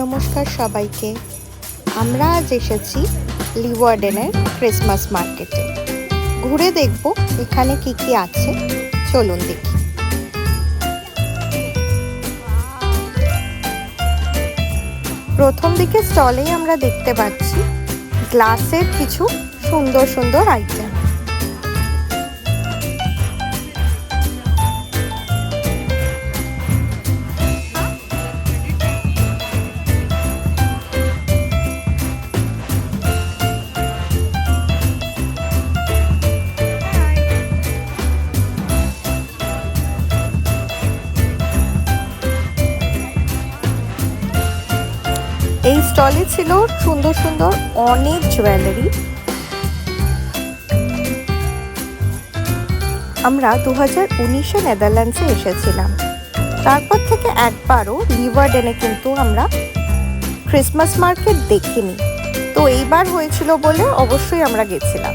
নমস্কার সবাইকে। আমরা আজ এসেছি লিওয়ার্ডেনের ক্রিসমাস মার্কেটে। ঘুরে দেখব এখানে কি কি আছে। চলুন দেখি। প্রথম দিকে স্টলেই আমরা দেখতে পাচ্ছি গ্লাসের কিছু সুন্দর সুন্দর আইটেম। স্টলে ছিল সুন্দর সুন্দর অনেক জুয়েলারি আমরা দু হাজার উনিশে নেদারল্যান্ডসে এসেছিলাম। তারপর থেকে একবারও লিভারডেনে কিন্তু আমরা ক্রিসমাস মার্কেট দেখিনি। তো এইবার হয়েছিল বলে অবশ্যই আমরা গেছিলাম।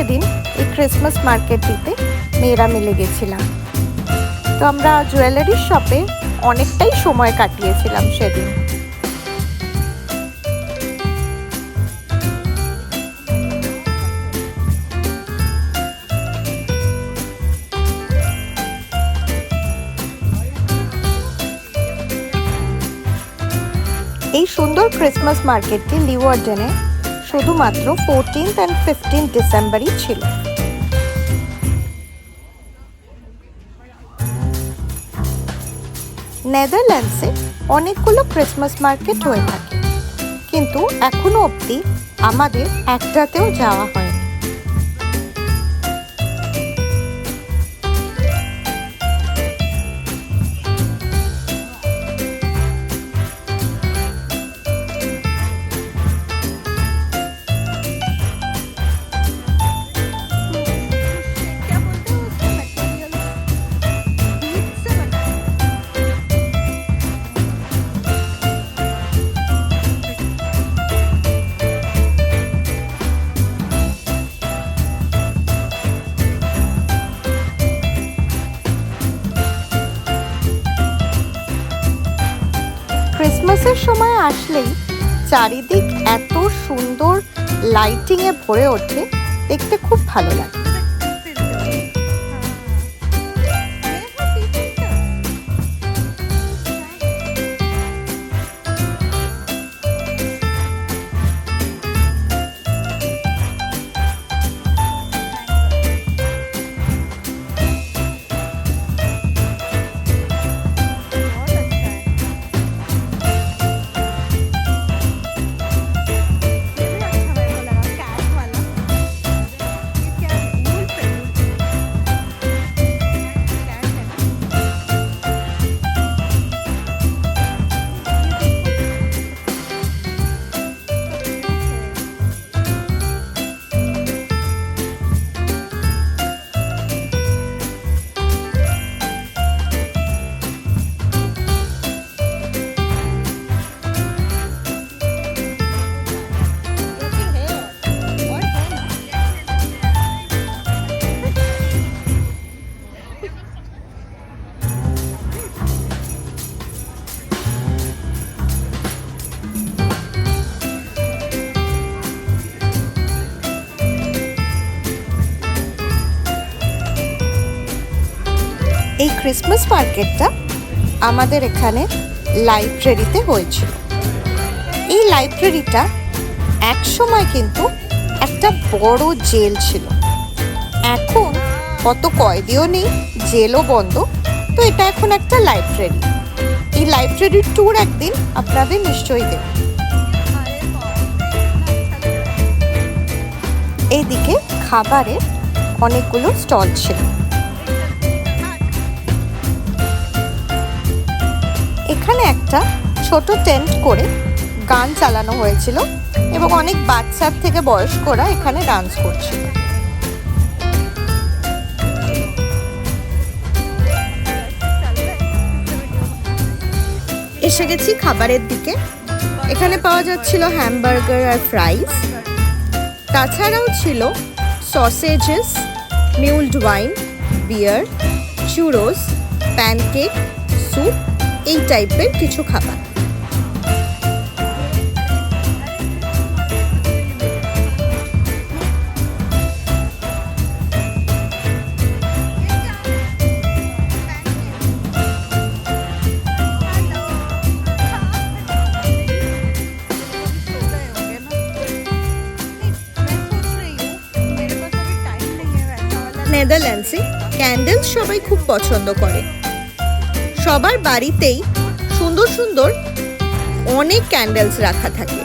সেদিন এই ক্রিসমাস মার্কেটটিতে মেয়েরা মিলে গেছিলাম। তো আমরা জুয়েলারির শপে অনেকটাই সময় কাটিয়েছিলাম সেদিন। এই সুন্দর ক্রিসমাস মার্কেটটি লিওয়ার্ডেনে শুধুমাত্র ফোরটিন্থ অ্যান্ড ফিফটিন ডিসেম্বরই ছিল। নেদারল্যান্ডসে অনেকগুলো ক্রিসমাস মার্কেট হয়ে থাকে। কিন্তু এখনও অবধি আমাদের একটাতেও যাওয়া হয়নি। ক্রিসমাসের সময় আসলেই চারিদিক এত সুন্দর লাইটিংয়ে ভরে ওঠে দেখতে খুব ভালো লাগে। এই ক্রিসমাস মার্কেটটা আমাদের এখানে লাইব্রেরিতে হয়েছিল। এই লাইব্রেরিটা এক সময় কিন্তু একটা বড় জেল ছিল। এখন কত কয়েদিও নেই, জেলও বন্ধ। তো এটা এখন একটা লাইব্রেরি এই লাইব্রেরির ট্যুর একদিন আপনাদের নিশ্চয়ই দেব। এইদিকে খাবারের অনেকগুলো স্টল ছিল। একটা ছোট টেন্ট করে গান চালানো হয়েছিল এবং অনেক বাচ্চার থেকে বয়স্করা এখানে ডান্স করছিল। এসে গেছি খাবারের দিকে। এখানে পাওয়া যাচ্ছিল হ্যামবার্গার আর ফ্রাইস। তাছাড়াও ছিল sausages, mulled wine, beer, churros, pancake soup এই টাইপের কিছু খাবার। নেদারল্যান্ডসে ক্যান্ডেলস সবাই খুব পছন্দ করে। সবার বাড়িতেই সুন্দর সুন্দর অনেক ক্যান্ডেলস রাখা থাকে।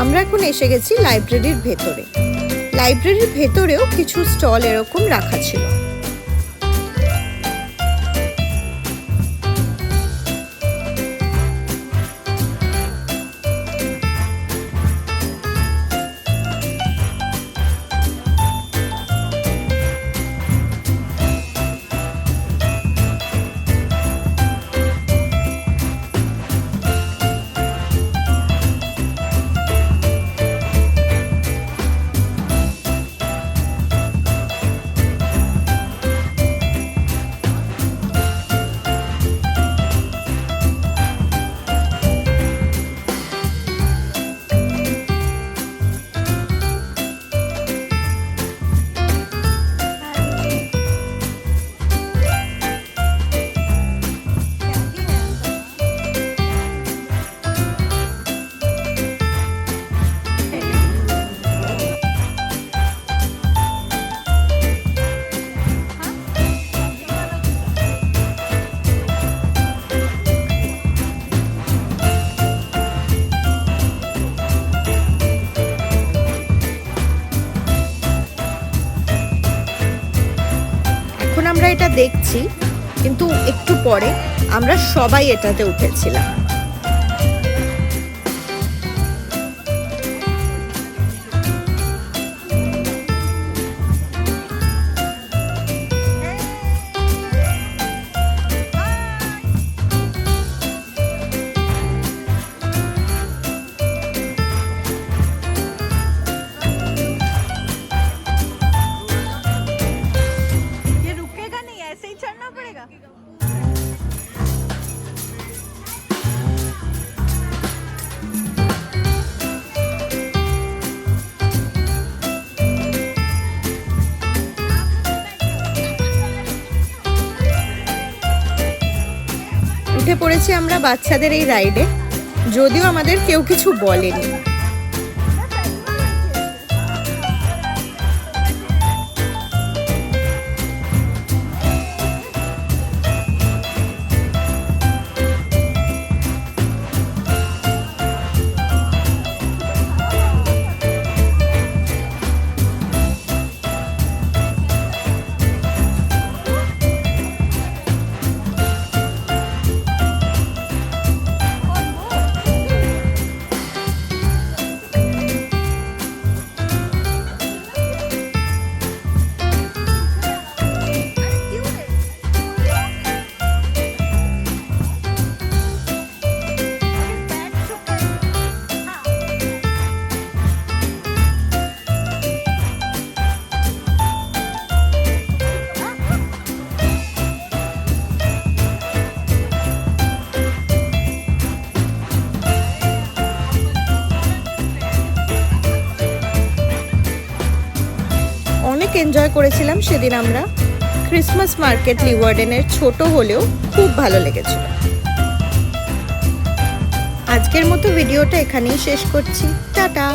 আমরা এখন এসে গেছি লাইব্রেরির ভেতরে। লাইব্রেরির ভেতরেও কিছু স্টল এরকম রাখা ছিল। দেখছি কিন্তু একটু পরে আমরা সবাই এটাতে উঠেছিলাম। উঠে পড়েছি আমরা বাচ্চাদের এই রাইডে যদিও আমাদের কেউ কিছু বলেনি। এনজয় করেছিলাম সেদিন আমরা। ক্রিসমাস মার্কেট লিওয়ার্ডেনের ছোট হলেও খুব ভালো লেগেছিল। আজকের মতো ভিডিওটা এখানেই শেষ করছি। টাটা!